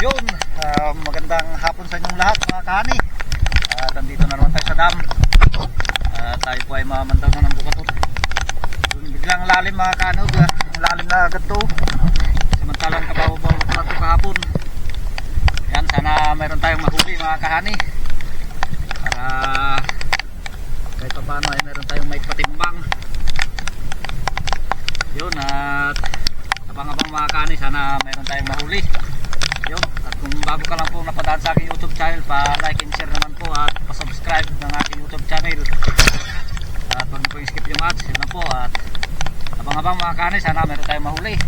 Yun, ah, magandang hapon sa inyong lahat mga kani. At andito na naman tayo sa dam. Ah, tayo po ay mamandaw na ng bukatot. Biglang lalim mga kanog. Ang lalim na agad to. Samantalang kabaw-baw na to kahapon. Yan, sana mayroon tayong mahuli mga kahani. Para kahit pa paano ay meron tayong may patimbang. Yun at abang-abang mga kani sana meron tayong mahuli. Yun, at kung bago ka lang po napadaan sa aking YouTube channel, pa-like and share naman po at pa-subscribe ng aking YouTube channel. At huwag po skip yung ads, yun lang po. At abang-abang mga kani, sana meron tayong mahuli.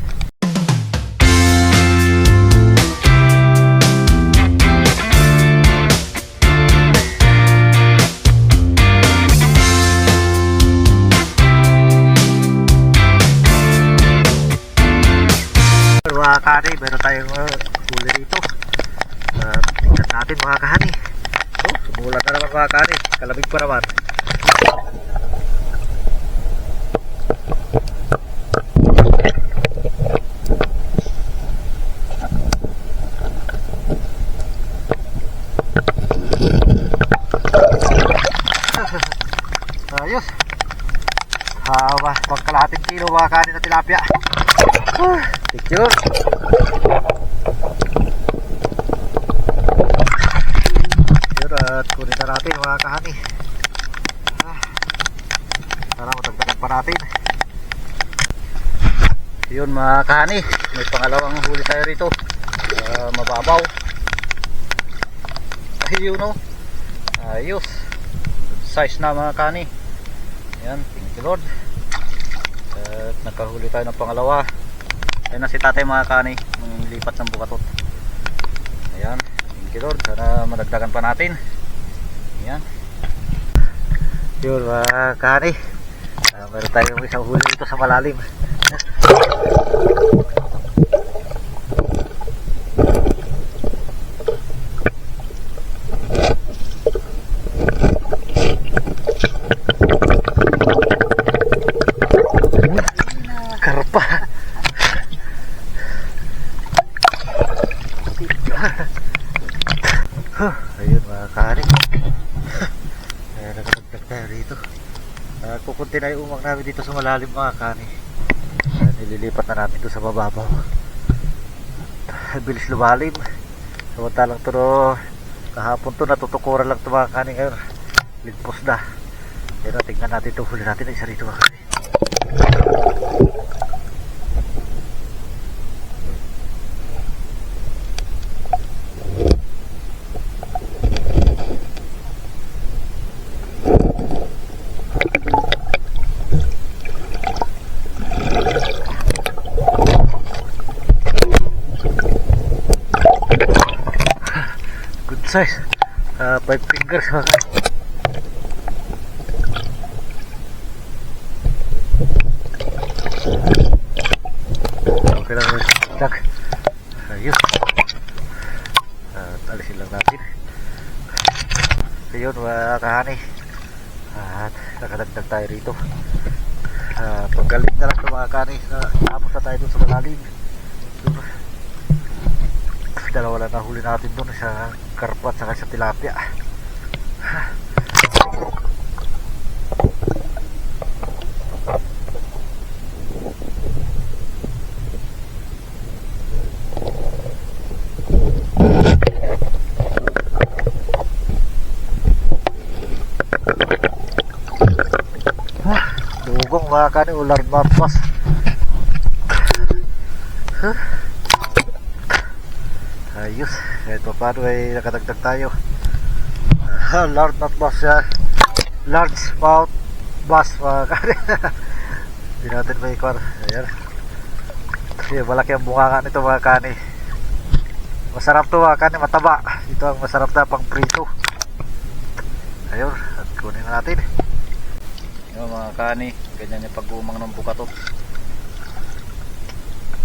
Mga kani, meron tayong uh, huli rito. At tingnan natin mga kani. Oh, sumulat na naman mga kani. Kalamig pa naman. Ayos. Hawa, pagkalahating kilo mga kani na tilapia. Ah, Picture. Yun at kunin na natin mga kahani. Ah, Para matagdagan pa natin. Yun mga kahani. May pangalawang huli tayo rito. Ah, mababaw. Ayun no. Ayos. Good size na mga kahani. Yan. Thank you Lord. At nagkahuli tayo ng pangalawa. Ayun na si tatay mga kani lipat ng bukatot ayan thank you Lord sana madagdagan pa natin ayan. Yun mga kani uh, meron tayong isang huli dito sa malalim karpa Huh, ayun mga kari. Ayan, rito. Uh, kukunti na yung umang namin dito sa malalim mga kani. Uh, nililipat na namin doon sa mababaw. Bilis lumalim. Samantalang to no, kahapon to natutukuran lang ito mga kani ngayon. Ligpos na. Pero tingnan natin ito. Huli natin na isa rito mga kani. Good size. Uh, five fingers mga kani. Okay lang yun. Jack. Ayun. At alisin lang natin. So yun mga kahani. At nakadagdag tayo rito. Uh, paggaling na lang sa mga kahani. Uh, tapos na tayo dun sa malalim. Dun. Dalawa lang nahuli natin dun sa karpat saka sa tilapia. Dugong mga kani ular marpas. Huh? Ayos. Kahit pa paano ay nakadagdag tayo. Uh, large not bass siya. Large spout bass mga kani. Hindi natin may ikwan. Ayan. Kasi malaki ang bunga nito mga kani. Masarap to mga kani. Mataba. Ito ang masarap na pang prito. Ayun. At kunin na natin. Yung mga kani, ganyan yung pag-umang ng bukatot.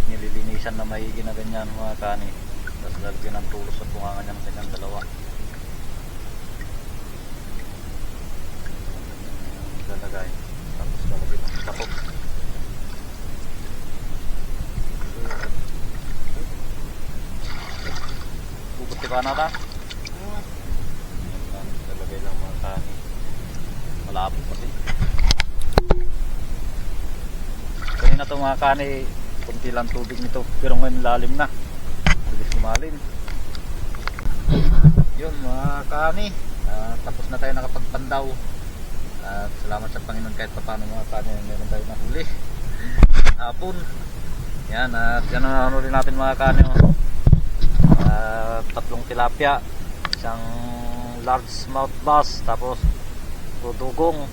Nililinisan na may ginaganyan mga kani. Tapos lalagyan ng tulos sa bunganga niya ng kanyang dalawa. Lalagay. Tapos lalagyan ng bukatot. di ba nata? Talagay lang mga kani. Malapit kasi. Kanina to mga kani, kunti lang tubig nito. Pero ngayon lalim na. Lumalim. Yun mga kani. ah, tapos na tayo nakapagpandaw. At salamat sa Panginoon kahit pa paano mga kani meron tayo nahuli. Hapon. Yan at yan ang nahuli natin mga kani. oh. Ah, tatlong tilapia, isang large mouth bass, tapos dudugong,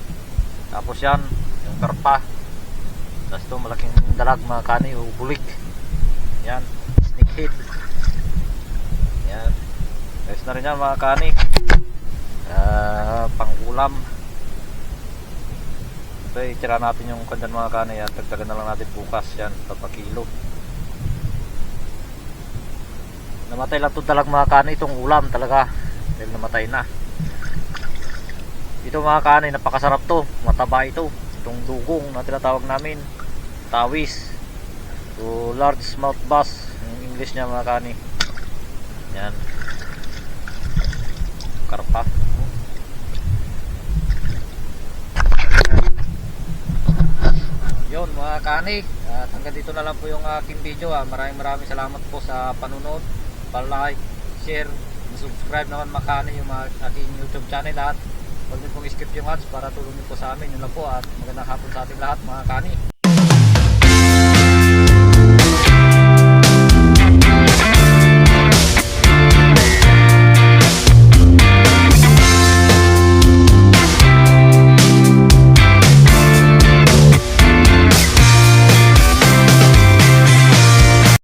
tapos yan, yung karpa. Tapos ito malaking dalag mga kani, o. Yan, snakehead. Yan. Guys na rin yan mga kani. Ah, pang-ulam. Ito, itira natin yung kandan mga kani at dagdagan na lang natin bukas yan, papakilo. Namatay lang itong dalag mga kani, itong ulam talaga. Dahil namatay na. Ito mga kani, napakasarap to. Mataba ito. Itong dugong na tinatawag namin. Tawis. So, large mouth bass. Yung English niya mga kani. Yan. Karpa. Yun mga kani. At hanggang dito na lang po yung aking video. Ha. Maraming maraming salamat po sa panunod. Pa-like, share, subscribe naman makani yung mga aking YouTube channel at huwag niyo pong skip yung ads para tulong niyo po sa amin. Yun lang po at magandang hapon sa ating lahat mga kani.